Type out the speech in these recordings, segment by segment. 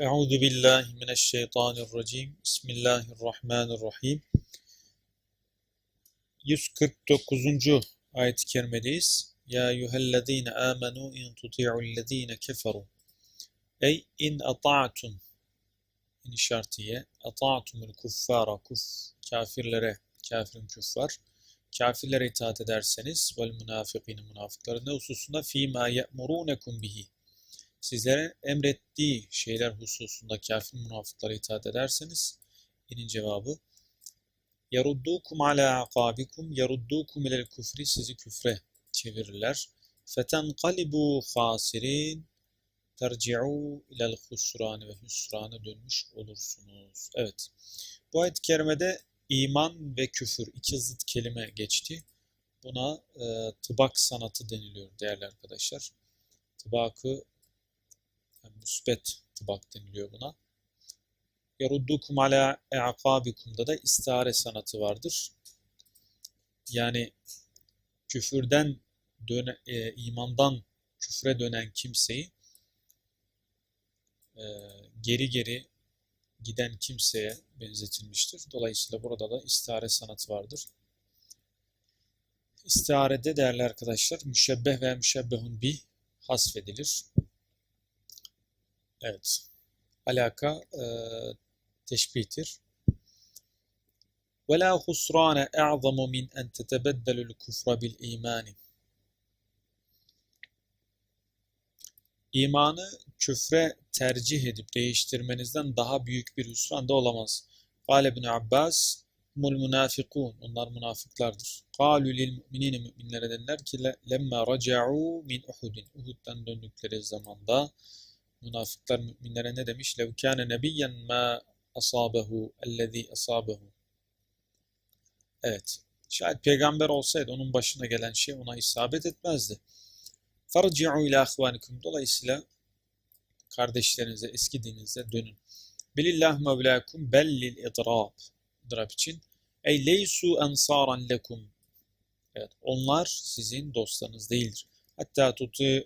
Euzu billahi mineşşeytanirracim. Bismillahirrahmanirrahim. 149. ayet-i kerimedeyiz. Ya eyyühellezine amenu in tuti'ullezine keferu. Ey in ata'tum in şartiye ata'tumul kuffara kuf kafirlere kafirin küffar kafirlere itaat ederseniz vel münafıkine münafıkların ne hususunda fîmâ ye'murunekum bihi sizlere emrettiği şeyler hususunda kafir münafıklara itaat ederseniz inin cevabı yaruddukum ala akabikum yaruddukum ilel küfri sizi küfre çevirirler fetenqalibu khasirin terci'u ilel husrani ve hüsrana dönmüş olursunuz. Evet. Bu ayet-i kerimede iman ve küfür iki zıt kelime geçti. Buna e, tıbak sanatı deniliyor değerli arkadaşlar. Tıbakı yani müsbet tıbak deniliyor buna. Yaruddukum ala e'akabikum'da da istihare sanatı vardır. Yani küfürden döne, e, imandan küfre dönen kimseyi e, geri geri giden kimseye benzetilmiştir. Dolayısıyla burada da istihare sanatı vardır. İstiharede değerli arkadaşlar müşebbeh ve müşebbehun bih hasfedilir. Evet. Alaka e, teşbihtir. وَلَا خُسْرَانَ اَعْظَمُ مِنْ اَنْ تَتَبَدَّلُ الْكُفْرَ بِالْا۪يمَانِ İmanı küfre tercih edip değiştirmenizden daha büyük bir hüsran da olamaz. Kale ibn Abbas mul münafikun. Onlar münafıklardır. Kalu lil müminine müminlere dediler ki lemma raca'u min Uhudin. Uhud'dan döndükleri zamanda münafıklar müminlere ne demiş? Lev kâne nebiyyen ma asabehu ellezî asabehu. Evet. Şayet peygamber olsaydı onun başına gelen şey ona isabet etmezdi. Farci'u ila ahvanikum. Dolayısıyla kardeşlerinize, eski dininize dönün. Bilillah mevlakum bellil idrab. İdrab için. Ey leysu ensaran lekum. Evet, onlar sizin dostlarınız değildir. Hatta tuti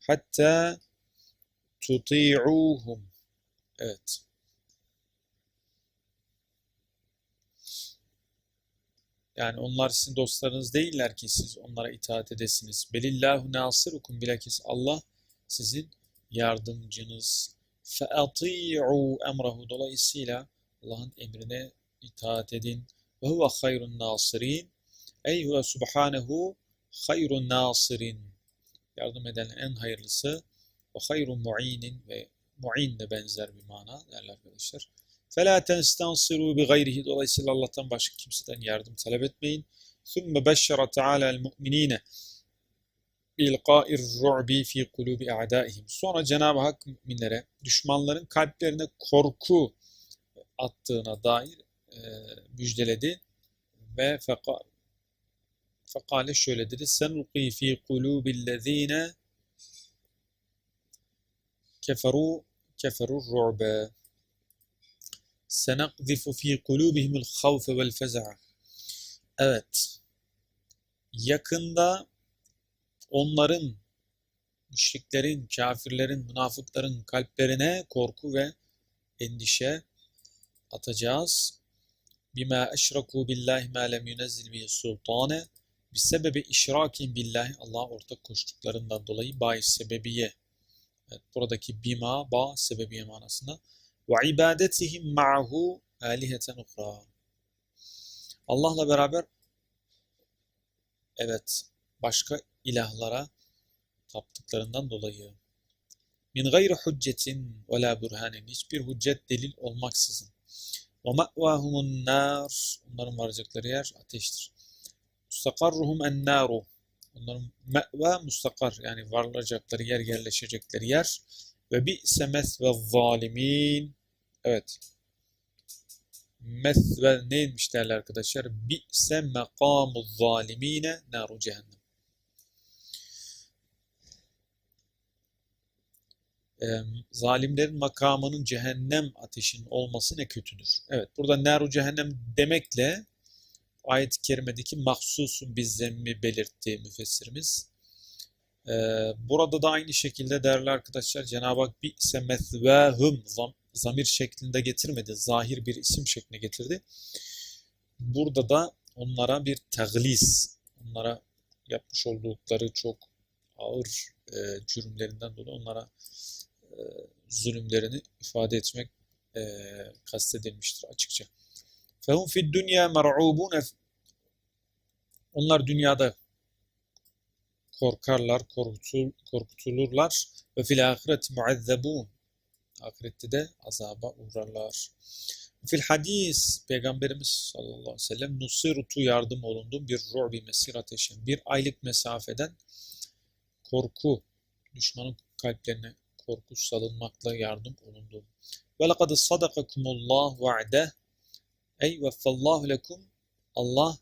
hatta tuti'uhum. Evet. Yani onlar sizin dostlarınız değiller ki siz onlara itaat edesiniz. Belillahu nasirukum bilakis Allah sizin yardımcınız. Fe'ati'u emrahu dolayısıyla Allah'ın emrine itaat edin. Ve huve hayrun nasirin. Ey huve subhanehu hayrun nasirin. Yardım eden en hayırlısı ve hayrun mu'inin ve mu'in de benzer bir mana derler arkadaşlar. فَلَا تَنْسْتَنْصِرُوا بِغَيْرِهِ Dolayısıyla Allah'tan başka kimseden yardım talep etmeyin. ثُمَّ بَشَّرَ تَعَالَى الْمُؤْمِنِينَ بِالْقَاءِ الرُّعْبِ ف۪ي قُلُوبِ اَعْدَائِهِمْ Sonra Cenab-ı Hak müminlere, düşmanların kalplerine korku attığına dair e, müjdeledi. Ve fekale şöyle dedi. سَنُلْقِي ف۪ي قُلُوبِ keferu keferur ru'be senakzifu fi kulubihimul havfe vel feza'a Evet. Yakında onların müşriklerin, kafirlerin, münafıkların kalplerine korku ve endişe atacağız. Bima eşraku billahi ma lem yunezzil bihi sultane bir sebebi işrakin billahi Allah ortak koştuklarından dolayı bahis sebebiye Evet, buradaki bima, ba sebebiye manasında ve ibadetihim ma'hu aliheten ukra. Allah'la beraber evet başka ilahlara taptıklarından dolayı min gayri hüccetin ve la burhanin hiçbir hüccet delil olmaksızın ve ma'vahumun nar onların varacakları yer ateştir. Mustakarruhum en naru onların me'va mustakar yani varılacakları yer yerleşecekleri yer ve bi'se mesve zalimin. Evet. Mesve neymiş değerli arkadaşlar? Bi'se mekamu zalimine naru cehennem. Ee, zalimlerin makamının cehennem ateşinin olması ne kötüdür. Evet burada naru cehennem demekle ayet-i kerimedeki mahsusun bir zemmi belirtti müfessirimiz. Ee, burada da aynı şekilde değerli arkadaşlar Cenab-ı Hak bir semethvehum zam, zamir şeklinde getirmedi. Zahir bir isim şeklinde getirdi. Burada da onlara bir teglis, onlara yapmış oldukları çok ağır e, cürümlerinden dolayı onlara e, zulümlerini ifade etmek e, kastedilmiştir açıkça. Fehum fid dünya mer'ubune Onlar dünyada korkarlar, korkutul, korkutulurlar ve fil ahiret muazzabun. Ahirette de azaba uğrarlar. Fil hadis Peygamberimiz sallallahu aleyhi ve sellem nusirtu yardım olundu bir ru'bi mesir ateşin bir aylık mesafeden korku düşmanın kalplerine korku salınmakla yardım olundu. Ve lekad sadakakumullah va'de ey veffallahu lekum Allah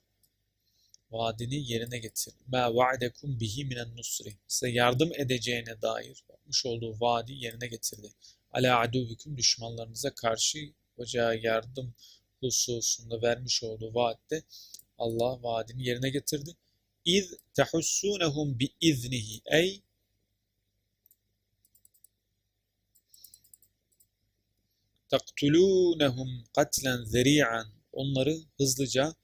vaadini yerine getir. Ma va'dekum bihi minen nusri. Size yardım edeceğine dair yapmış olduğu vaadi yerine getirdi. Ala aduvikum düşmanlarınıza karşı yapacağı yardım hususunda vermiş olduğu vaatte Allah vaadini yerine getirdi. İz tehussunehum bi iznihi ey taktulunehum katlen zeri'an onları hızlıca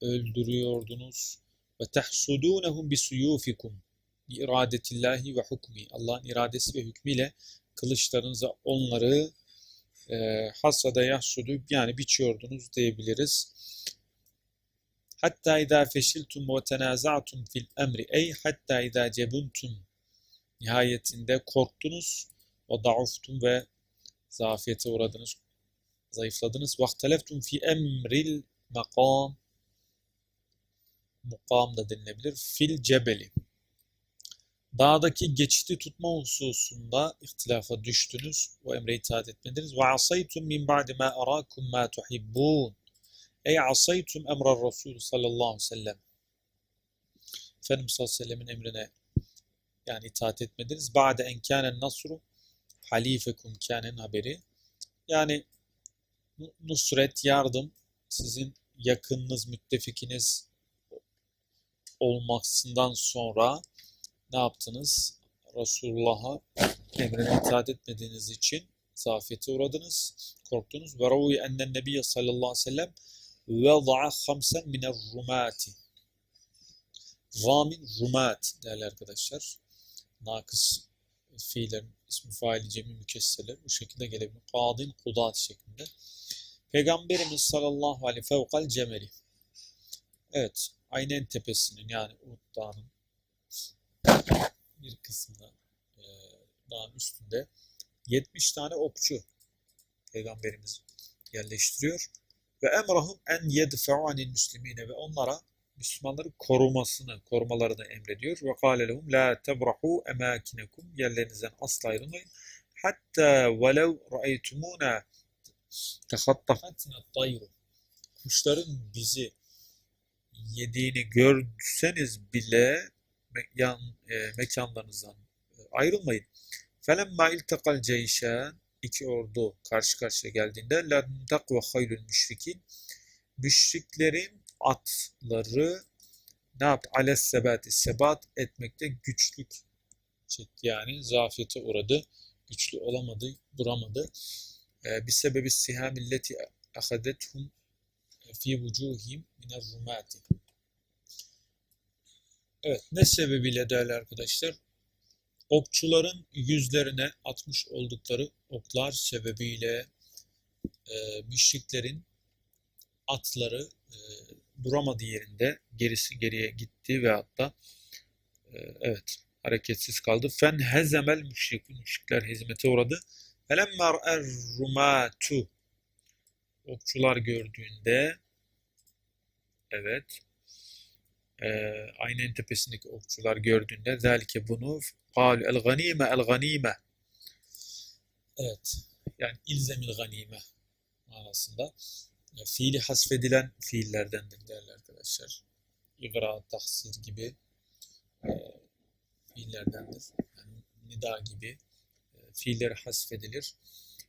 öldürüyordunuz. ve tehsudunehum bi suyufikum bi iradetillahi ve hukmi. Allah'ın iradesi ve hükmüyle kılıçlarınıza onları e, hasada yahsudu yani biçiyordunuz diyebiliriz. Hatta izâ feşiltum ve tenaza'tum fil emri. Ey hatta izâ cebuntum. Nihayetinde korktunuz ve dauftum ve zafiyete uğradınız, zayıfladınız. Vakteleftum fi emril makam mukam da denilebilir. Fil cebeli. Dağdaki geçiti tutma hususunda ihtilafa düştünüz. O emre itaat etmediniz. Ve asaytum min ba'di ma arakum ma tuhibbun. Ey asaytum emrar Resul sallallahu aleyhi ve sellem. Efendimiz sallallahu aleyhi ve sellemin emrine yani itaat etmediniz. Ba'de en kânen nasru halifekum kânen haberi. Yani nusret, yardım sizin yakınınız, müttefikiniz olmasından sonra ne yaptınız? Resulullah'a emrine itaat etmediğiniz için zafiyete uğradınız, korktunuz. Ve ravi ennen nebiyye sallallahu aleyhi ve sellem veda'a hamsen miner rumati. Ramin rumat değerli arkadaşlar. Nakıs fiillerin ismi faili cemi mükesseler bu şekilde gelebilir. Kadin kudat şeklinde. Peygamberimiz sallallahu aleyhi fevkal cemeli. Evet. Aynen tepesinin yani Uhud Dağı'nın bir kısmında e, dağın üstünde 70 tane okçu Peygamberimiz yerleştiriyor. Ve emrahum en yedfe'u anil müslimine ve onlara Müslümanları korumasını, korumalarını emrediyor. Ve kâle lehum la tebrahu emâkinekum yerlerinizden asla ayrılmayın. Hatta velev ra'eytumûne tehattafetne tayru kuşların bizi yediğini görseniz bile me- e, mekanlarınızdan e, ayrılmayın. Felemma iltakal ceyşen iki ordu karşı karşıya geldiğinde len takva haylül müşrikin müşriklerin atları ne yaptı? Ales sebati sebat etmekte güçlük çekti yani zafiyete uğradı. Güçlü olamadı, duramadı. Ee, bir sebebi sihamilleti ahadethum fi vucuhim miner rumati. Evet, ne sebebiyle değerli arkadaşlar? Okçuların yüzlerine atmış oldukları oklar sebebiyle e, müşriklerin atları duramadığı yerinde gerisi geriye gitti ve hatta e, evet hareketsiz kaldı. Fen hezemel müşrik müşrikler hizmete uğradı. Felemma er rumatu okçular gördüğünde evet e, aynen tepesindeki okçular gördüğünde zelike bunu kal el ganime el ganime evet yani ilzemil ganime manasında fiili hasfedilen fiillerdendir değerli arkadaşlar. İgra, tahsil gibi e, fiillerdendir. Yani nida gibi e, fiilleri hasfedilir.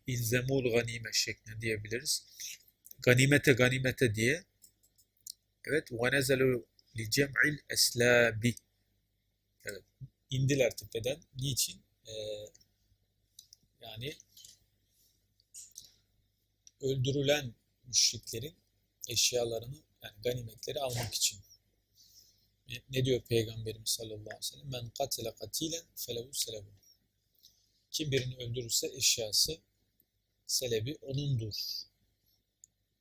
İlzemul ganime şeklinde diyebiliriz. Ganimete ganimete diye evet ve nezelu li cem'il eslabi evet indiler tepeden. Niçin? Ee, yani öldürülen müşriklerin eşyalarını yani ganimetleri almak için. Ne, ne diyor Peygamberimiz sallallahu aleyhi ve sellem? Men katile katilen felehu selebu. Kim birini öldürürse eşyası selebi onundur.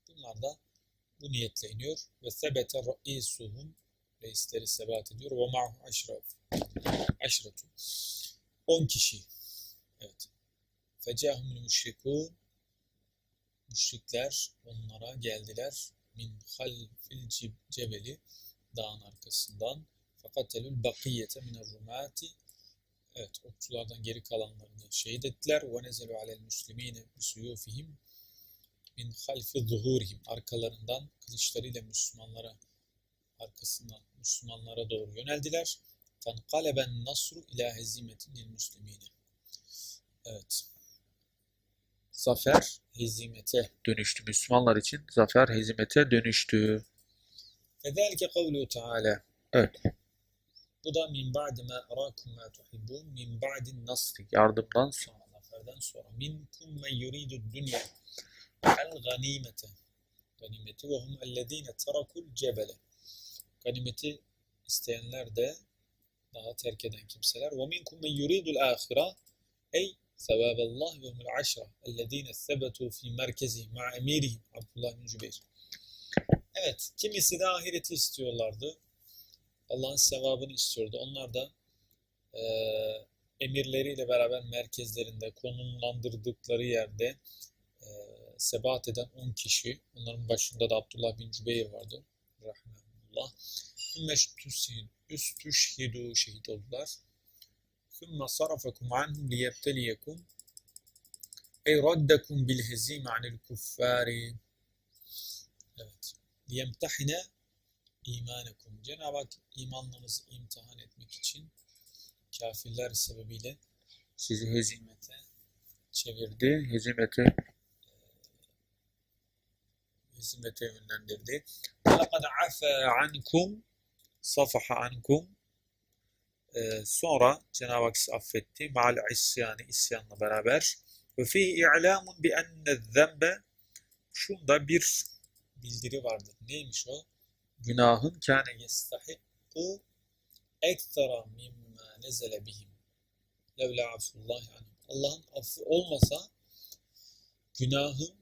Bunlar da bu niyetle iniyor. Ve sebete reisuhum reisleri sebat ediyor. Ve ma'hu aşraf. Aşratu. 10 kişi. Evet. Fecahumul müşrikûn Müşrikler onlara geldiler. Min halfil cebeli dağın arkasından. Fakat elül bakiyete minel rumati Evet, okçulardan geri kalanlarını şehit ettiler. Nezelu alel muslimine bisuyufihim min halfi zuhurihim. Arkalarından kılıçlarıyla Müslümanlara arkasından Müslümanlara doğru yöneldiler. Fenkaleben nasru ila hezimetin lil muslimine. Evet. Zafer hezimete dönüştü. Müslümanlar için zafer hezimete dönüştü. Fedalike kavlu Teala. Evet. Bu da min ba'di ma arakum ma tuhibbun min ba'di nasri. Yardımdan sonra, zaferden sonra. Minkum men yuridu dünya el ganimete. Ganimeti ve hum ellezine terakul cebele. Ganimeti isteyenler de daha terk eden kimseler. Ve minkum men yuridul ahira. Ey sevaballah ve humul aşra. Ellezine sebetu fi merkezihim ma emirihim. Abdullah bin Cübeyr. Evet, kimisi de ahireti istiyorlardı. Allah'ın sevabını istiyordu. Onlar da eee, emirleriyle beraber merkezlerinde, konumlandırdıkları yerde eee, sebat eden 10 kişi. Onların başında da Abdullah bin Cübeyr vardı. Rahmetullah. Sümme üstüşhidu şehit oldular. ثم صرفكم عنهم ليبتليكم أي ردكم بالهزيمة عن الكفار Evet. Yemtahine imanekum. Cenab-ı Hak imanlarınızı imtihan etmek için kafirler sebebiyle sizi hezimete çevirdi. Hezimete hezimete yönlendirdi. لَقَدْ عَفَى عَنْكُمْ صَفَحَ عَنْكُمْ Ee, sonra Cenab-ı Hak sizi affetti. Ma'al isyanı isyanla beraber. Ve fihi i'lamun bi enne zembe şunda bir bildiri vardır. Neymiş o? Günahın kâne yestahikku ekstara mimma nezele bihim. Levla afullah yani. Allah'ın affı olmasa günahın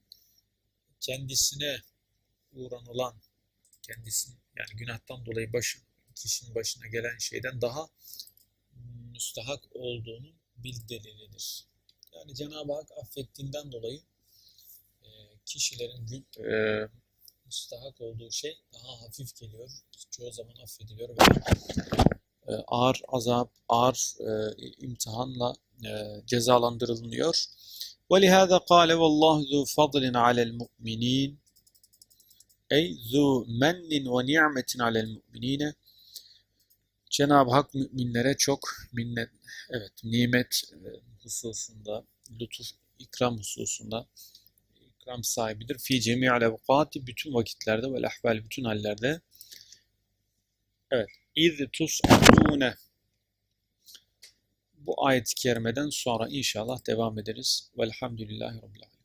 kendisine uğranılan kendisinin yani günahtan dolayı başı, kişinin başına gelen şeyden daha müstahak olduğunun bildirilidir. Yani Cenab-ı Hak affettiğinden dolayı e, kişilerin gün, e, müstahak olduğu şey daha hafif geliyor. Çoğu zaman affediliyor ve e, ağır azap, ağır e, imtihanla e, cezalandırılıyor. وَلِهَذَا قَالَ وَاللّٰهُ ذُو فَضْلٍ عَلَى الْمُؤْمِنِينَ Ey zu mennin ve ni'metin alel mu'minine Cenab-ı Hak müminlere çok minnet, evet nimet e, hususunda, lütuf, ikram hususunda ikram sahibidir. Fi cemi'al evkati bütün vakitlerde ve ahval bütün hallerde. Evet. İz tus'atune Bu ayet-i kerimeden sonra inşallah devam ederiz. Velhamdülillahi Rabbil Alemin.